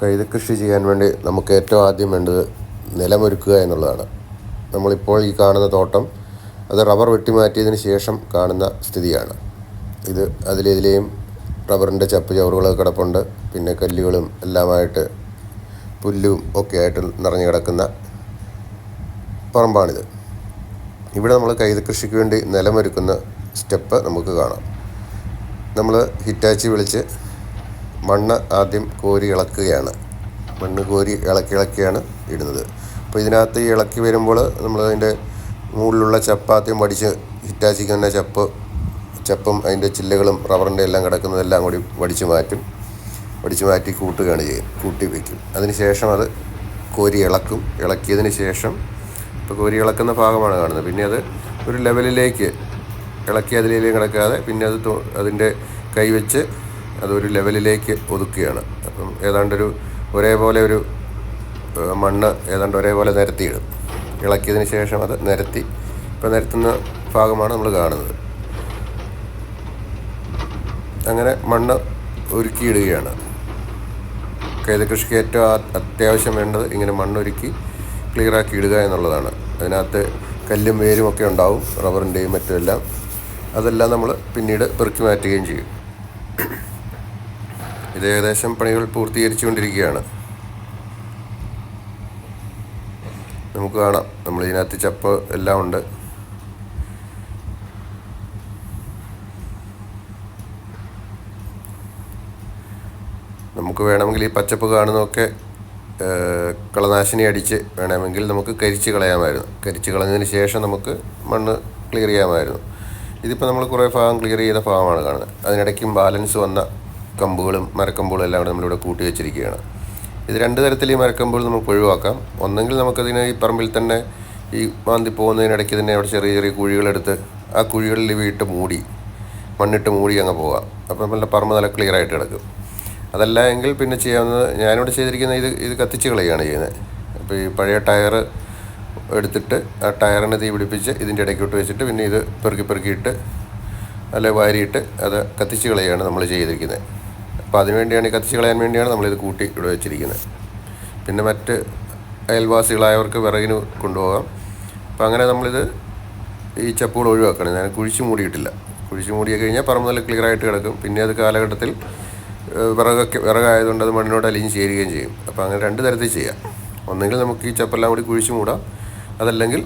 കൈത കൃഷി ചെയ്യാൻ വേണ്ടി നമുക്ക് ഏറ്റവും ആദ്യം വേണ്ടത് നിലമൊരുക്കുക എന്നുള്ളതാണ്. നമ്മളിപ്പോൾ ഈ കാണുന്ന തോട്ടം അത് റബ്ബർ വെട്ടിമാറ്റിയതിന് ശേഷം കാണുന്ന സ്ഥിതിയാണ്. ഇത് അതിലെതിലെയും റബ്ബറിന്റെ ചപ്പ് ചവറുകളൊക്കെ കിടപ്പുണ്ട്. പിന്നെ കല്ലുകളും എല്ലാമായിട്ട് പുല്ലും ഒക്കെ ആയിട്ട് നിറഞ്ഞു കിടക്കുന്ന പറമ്പാണിത്. ഇവിടെ നമ്മൾ കൈത കൃഷിക്ക് വേണ്ടി നിലമൊരുക്കുന്ന സ്റ്റെപ്പ് നമുക്ക് കാണാം. നമ്മൾ ഹിറ്റാച്ചി വിളിച്ച് മണ്ണ് ആദ്യം കോരി ഇളക്കുകയാണ്. മണ്ണ് കോരി ഇളക്കി ഇളക്കിയാണ് ഇടുന്നത്. അപ്പോൾ ഇതിനകത്ത് ഈ ഇളക്കി വരുമ്പോൾ നമ്മൾ അതിന്റെ മുകളിലുള്ള ചപ്പ് ആദ്യം വടിച്ച് ഹിറ്റാച്ചിക്ക് തന്നെ ചപ്പ് ചപ്പും അതിന്റെ ചില്ലകളും റബ്ബറിന്റെ എല്ലാം കിടക്കുന്നതെല്ലാം കൂടി വടിച്ച് മാറ്റും. വടിച്ച് മാറ്റി കൂട്ടുകയാണ് ചെയ്യും കൂട്ടി വയ്ക്കും. അതിന് ശേഷം അത് കോരി ഇളക്കും. ഇളക്കിയതിന് ശേഷം ഇപ്പോൾ കോരി ഇളക്കുന്ന ഭാഗമാണ് കാണുന്നത്. പിന്നെ അത് ഒരു ലെവലിലേക്ക് ഇളക്കി അതിലേക്ക് കിടക്കാതെ പിന്നെ അത് അതിന്റെ കൈവച്ച് അതൊരു ലെവലിലേക്ക് ഒതുക്കുകയാണ്. അപ്പം ഏതാണ്ടൊരു ഒരേപോലെ ഒരു മണ്ണ് ഏതാണ്ട് ഒരേപോലെ നിരത്തിയിടും. ഇളക്കിയതിന് ശേഷം അത് നിരത്തി. ഇപ്പം നിരത്തുന്ന ഭാഗമാണ് നമ്മൾ കാണുന്നത്. അങ്ങനെ മണ്ണ് ഒരുക്കിയിടുകയാണ്. കൈത കൃഷിക്ക് ഏറ്റവും അത്യാവശ്യം വേണ്ടത് ഇങ്ങനെ മണ്ണൊരുക്കി ക്ലിയറാക്കി ഇടുക എന്നുള്ളതാണ്. അതിനകത്ത് കല്ലും വേരും ഒക്കെ ഉണ്ടാവും റബ്ബറിന്റെയും മറ്റുമെല്ലാം. അതെല്ലാം നമ്മൾ പിന്നീട് പെറുക്കി മാറ്റുകയും ചെയ്യും. ഇത് ഏകദേശം പണികൾ പൂർത്തീകരിച്ചുകൊണ്ടിരിക്കുകയാണ്. നമുക്ക് കാണാം. നമ്മൾ ഇതിനകത്ത് ചപ്പ് എല്ലാം ഉണ്ട്. നമുക്ക് വേണമെങ്കിൽ ഈ പച്ചപ്പ് കാണുന്നതൊക്കെ കളനാശിനി അടിച്ച് വേണമെങ്കിൽ നമുക്ക് കരിച്ച് കളയാമായിരുന്നു. കരിച്ച് കളഞ്ഞതിന് ശേഷം നമുക്ക് മണ്ണ് ക്ലിയർ ചെയ്യാമായിരുന്നു. ഇതിപ്പോൾ നമ്മൾ കുറേ ഭാഗം ക്ലിയർ ചെയ്ത ഭാഗമാണ് കാണുന്നത്. അതിനിടയ്ക്കും ബാലൻസ് വന്ന കമ്പുകളും മരക്കമ്പുകളും എല്ലാം കൂടെ നമ്മളിവിടെ കൂട്ടി വെച്ചിരിക്കുകയാണ്. ഇത് രണ്ട് തരത്തിൽ ഈ മരക്കമ്പുകൾ നമുക്ക് ഒഴിവാക്കാം. ഒന്നെങ്കിൽ നമുക്കതിനെ ഈ പറമ്പിൽ തന്നെ ഈ മാന്തി പോകുന്നതിനിടയ്ക്ക് തന്നെ അവിടെ ചെറിയ ചെറിയ കുഴികളെടുത്ത് ആ കുഴികളിൽ വീട്ട് മൂടി മണ്ണിട്ട് മൂടി അങ്ങ് പോകാം. അപ്പം നമ്മളുടെ പറമ്പ് നല്ല ക്ലിയർ ആയിട്ട് കിടക്കും. അതല്ല എങ്കിൽ പിന്നെ ചെയ്യാവുന്നത് ഞാനിവിടെ ചെയ്തിരിക്കുന്ന ഇത് ഇത് കത്തിച്ച് കളയുകയാണ് ചെയ്യുന്നത്. അപ്പോൾ ഈ പഴയ ടയർ എടുത്തിട്ട് ആ ടയറിനെ തീ പിടിപ്പിച്ച് ഇതിന്റെ ഇടയ്ക്കോട്ട് വെച്ചിട്ട് പിന്നെ ഇത് പെറുക്കി പെറുക്കിയിട്ട് അല്ലെ വാരിയിട്ട് അത് കത്തിച്ച് കളയുകയാണ് നമ്മൾ ചെയ്തിരിക്കുന്നത്. അപ്പോൾ അതിനുവേണ്ടിയാണ് ഈ കത്തിച്ച് കളയാൻ വേണ്ടിയാണ് നമ്മളിത് കൂട്ടി ഇവിടെ വെച്ചിരിക്കുന്നത്. പിന്നെ മറ്റ് അയൽവാസികളായവർക്ക് വിറകിന് കൊണ്ടുപോകാം. അപ്പോൾ അങ്ങനെ നമ്മളിത് ഈ ചപ്പുകൾ ഒഴിവാക്കണം. ഞാൻ കുഴിച്ച് മൂടിയിട്ടില്ല. കുഴിച്ച് മൂടിയ കഴിഞ്ഞാൽ പറമ്പ് നല്ല ക്ലിയർ ആയിട്ട് കിടക്കും. പിന്നെ അത് കാലഘട്ടത്തിൽ വിറകൊക്കെ വിറകായതുകൊണ്ട് അത് മണ്ണിനോട് അലിഞ്ഞ് ചേരുകയും ചെയ്യും. അപ്പോൾ അങ്ങനെ രണ്ട് തരത്തിൽ ചെയ്യാം. ഒന്നെങ്കിൽ നമുക്ക് ഈ ചപ്പെല്ലാം കൂടി കുഴിച്ച് മൂടാം. അതല്ലെങ്കിൽ